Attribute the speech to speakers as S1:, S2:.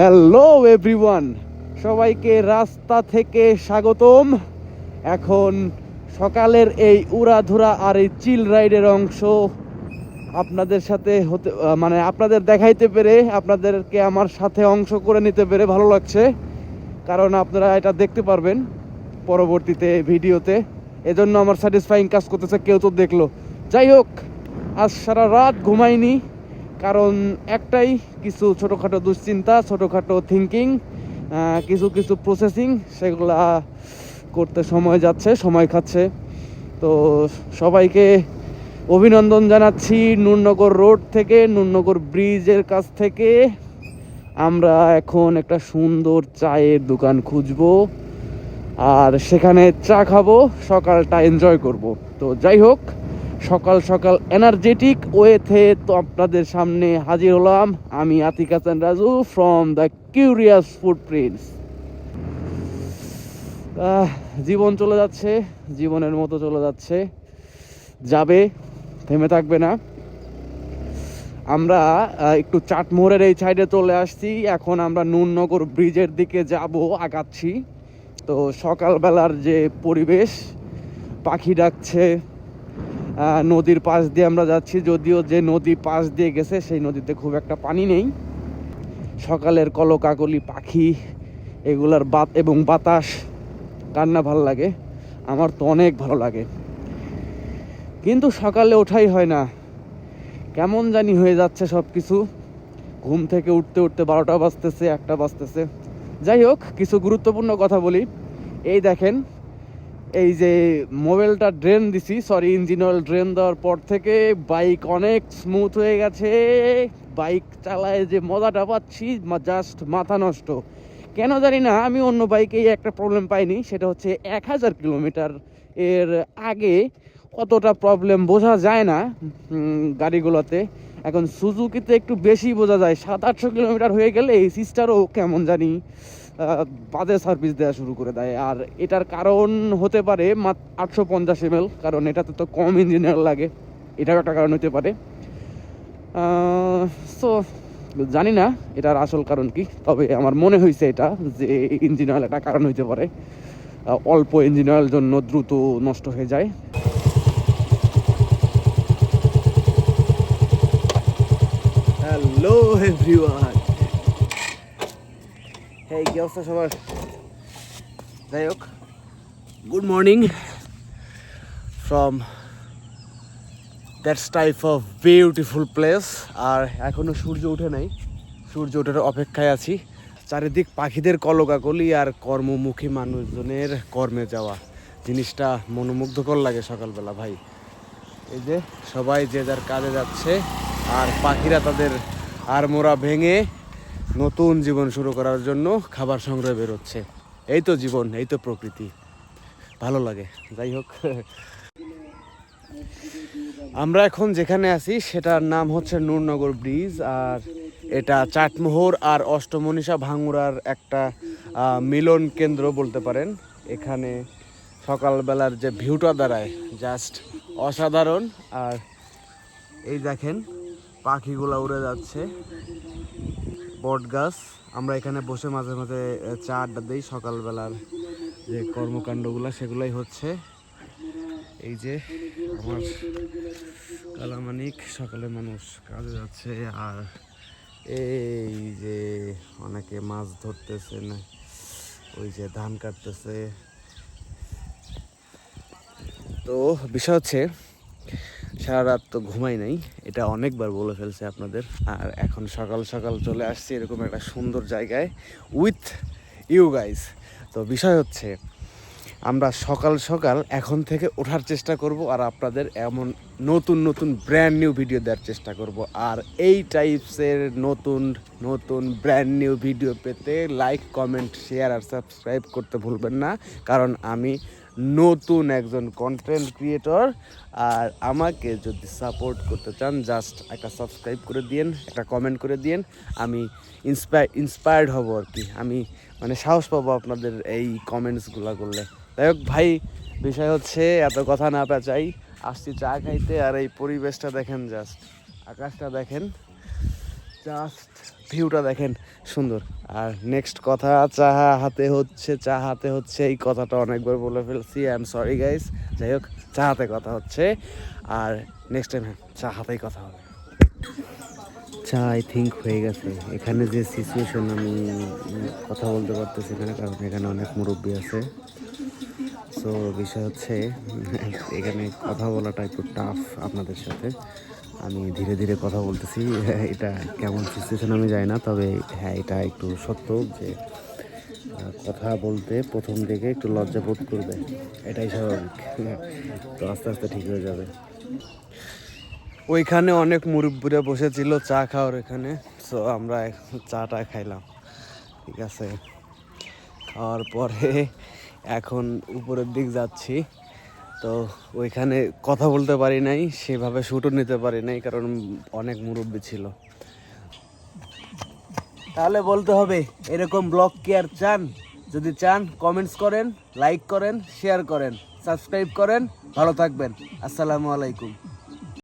S1: Hello everyone সবাইকে রাস্তা থেকে স্বাগতম। এখন সকালের এই উড়াধুরা আর এই চিল রাইডের অংশ আপনাদের সাথে হতে মানে আপনাদের দেখাইতে পেরে, আপনাদেরকে আমার সাথে অংশ করে নিতে পেরে ভালো লাগছে। কারণ আপনারা এটা দেখতে পারবেন পরবর্তীতে ভিডিওতে। এজন্য আমার স্যাটিসফাইং কাজ করতেছে, কেউ তো দেখল। যাই হোক, আজ সারা রাত ঘুমাইনি। কারণ একটাই কিছু ছোটোখাটো দুশ্চিন্তা, ছোটোখাটো থিঙ্কিং কিছু কিছু প্রসেসিং সেগুলা করতে সময় যাচ্ছে, সময় খাচ্ছে। তো সবাইকে অভিনন্দন জানাচ্ছি নুরনগর রোড থেকে, নুরনগর ব্রিজের কাছ থেকে। আমরা এখন একটা সুন্দর চায়ের দোকান খুঁজবো আর সেখানে চা খাব, সকালটা এনজয় করব। তো যাই হোক সকাল সকাল এনার্জেটিক ওয়েতে তো আপনাদের সামনে হাজির হলাম। আমি Atik Hasan Raju from the curious food prints জীবন চলে যাচ্ছে, জীবনের মতো চলে যাচ্ছে। যাবে, থেমে থাকবে না। আমরা একটু চাটমোহরের এই সাইডে চলে আসছি। এখন আমরা নুননগর ব্রিজের দিকে যাব, আগাচ্ছি। তো সকালবেলার যে পরিবেশ, পাখি ডাকছে নদীর পাশ দিয়ে আমরা যাচ্ছি। যদিও যে নদী পাশ দিয়ে গেছে, সেই নদীতে খুব একটা পানি নেই। সকালের কলকাকলি পাখি, এগুলার বাত এবং বাতাস, কার না ভালো লাগে? আমার তো অনেক ভালো লাগে। কিন্তু সকালে ওঠাই হয় না। কেমন জানি হয়ে যাচ্ছে সব কিছু ঘুম থেকে উঠতে উঠতে বারোটা বাজতেছে, একটা বাজতেছে। যাই হোক, কিছু গুরুত্বপূর্ণ কথা বলি। এই দেখেন এই যে মোবাইলটা ড্রেন দিছি সরি ইঞ্জিন অয়েল ড্রেন দেওয়ার পর থেকে বাইক অনেক স্মুথ হয়ে গেছে। বাইক চালায় যে মজাটা পাচ্ছি জাস্ট মাথা নষ্ট। কেন জানি না, আমি অন্য বাইকেই একটা প্রবলেম পাইনি, সেটা হচ্ছে এক হাজার কিলোমিটার এর আগে অতটা প্রবলেম বোঝা যায় না গাড়িগুলোতে। এখন সুজুকিতে একটু বেশি বোঝা যায়, সাত আটশো কিলোমিটার হয়ে গেলে এই সিস্টারও কেমন জানি। বাজে সার্ভিস দেওয়া শুরু করে দেয়। আর এটার কারণ হতে পারে মাত্র আটশো পঞ্চাশ এম কারণ এটাতে তো কম ইঞ্জিনিয়ার লাগে। এটাও একটা কারণ হতে পারে। সো জানি না এটার আসল কারণ কি, তবে আমার মনে হয়েছে এটা, যে ইঞ্জিন অয়েল একটা কারণ হইতে পারে। অল্প ইঞ্জিন অয়েল জন্য দ্রুত নষ্ট হয়ে যায়। হ্যালো এভরিওয়ান এই কি সবার? যাই হোক good morning from that's type of beautiful place আর এখনও সূর্য উঠে নাই। সূর্য ওঠার অপেক্ষায় আছি। চারিদিক পাখিদের কলকাকলি আর কর্মমুখী মানুষজনের কর্মে যাওয়া। জিনিসটা মনোমুগ্ধকর লাগে সকালবেলা ভাই। এই যে সবাই যে যার কাজে যাচ্ছে, আর পাখিরা তাদের আড়মোড়া ভেঙে নতুন জীবন শুরু করার জন্য খাবার সংগ্রহে বেরোচ্ছে। এই তো জীবন, এই তো প্রকৃতি। ভালো লাগে, যাই হোক। আমরা এখন যেখানে আছি, সেটার নাম হচ্ছে নূরনগর ব্রিজ, আর এটা চাটমোহর আর অষ্টমনীষা ভাঙ্গুরার একটা মিলন কেন্দ্র বলতে পারেন। এখানে সকালবেলার যে ভিউটা দাঁড়ায়, জাস্ট অসাধারণ। আর এই দেখেন, পাখিগুলো উড়ে যাচ্ছে। বট গাছ। আমরা এখানে বসে মাঝে মাঝে চা আড্ডা দিই সকালবেলার যে কর্মকাণ্ডগুলো, সেগুলোই হচ্ছে। এই যে আমার কালামানিক সকালে মানুষ কাজে যাচ্ছে, আর এই যে অনেকে মাছ ধরতেছে না, ওই যে ধান কাটতেছে। তো বিষয় হচ্ছে সারা রাত তো ঘুমাই নাই, এটা অনেকবার বলে ফেলছে আপনাদের। আর এখন সকাল সকাল চলে আসছি এরকম একটা সুন্দর জায়গায় উইথ ইউ গাইস তো বিষয় হচ্ছে, আমরা সকাল সকাল এখন থেকে ওঠার চেষ্টা করব আর আপনাদের এমন নতুন নতুন ব্র্যান্ড নিউ ভিডিও দেওয়ার চেষ্টা করব। আর এই টাইপসের নতুন নতুন ব্র্যান্ড নিউ ভিডিও পেতে লাইক কমেন্ট শেয়ার আর সাবস্ক্রাইব করতে ভুলবেন না। কারণ আমি নতুন একজন কন্টেন্ট ক্রিয়েটর আর আমাকে যদি সাপোর্ট করতে চান জাস্ট একটা সাবস্ক্রাইব করে দিন একটা কমেন্ট করে দিন আমি ইন্সপায়ার ইন্সপায়ার্ড হব আর কি। আমি মানে সাহস পাবো আপনাদের এই কমেন্টসগুলো করলে। যাই হোক ভাই, বিষয় হচ্ছে এত কথা না পেঁচাই, আসছি চা খাইতে আর এই পরিবেশটা দেখেন জাস্ট আকাশটা দেখেন। জাস্ট ভিউটা দেখেন, সুন্দর। আর নেক্সট কথা চা হাতে হচ্ছে, চা হাতে হচ্ছে, এই কথাটা অনেকবার বলে ফেলছি আই এম সরি গাইস যাই হোক, চা হাতে কথা হচ্ছে। আর নেক্সট টাইম চা হাতেই কথা হবে। চা আই থিঙ্ক হয়ে গেছে। এখানে যে সিচুয়েশন আমি কথা বলতে পারতেছি না, কারণ এখানে অনেক মুরব্বী আছে। সো বিষয় হচ্ছে, এখানে কথা বলাটা একটু টাফ আপনাদের সাথে। আমি ধীরে ধীরে কথা বলতেছি, এটা কেমন সিচুয়েশন আমি জানি না, তবে হ্যাঁ এটা একটু সত্য যে কথা বলতে প্রথম দিকে একটু লজ্জা বোধ করবে, এটাই স্বাভাবিক। তো আস্তে আস্তে ঠিক হয়ে যাবে। ওইখানে অনেক মুরব্বীরা বসেছিল, চা খাওয়ার এখানে। সো আমরা চাটা খাইলাম। ঠিক আছে। খাওয়ার পরে এখন উপরের দিক যাচ্ছি। তো ওইখানে কথা বলতে পারি নাই, সেভাবে শ্যুটও নিতে পারি নাই, কারণ অনেক মুরব্বী ছিল। তাহলে বলতে হবে, এরকম ব্লগ কি আর চান? যদি চান কমেন্টস করেন লাইক করেন শেয়ার করেন সাবস্ক্রাইব করেন, ভালো থাকবেন। আসসালামু আলাইকুম।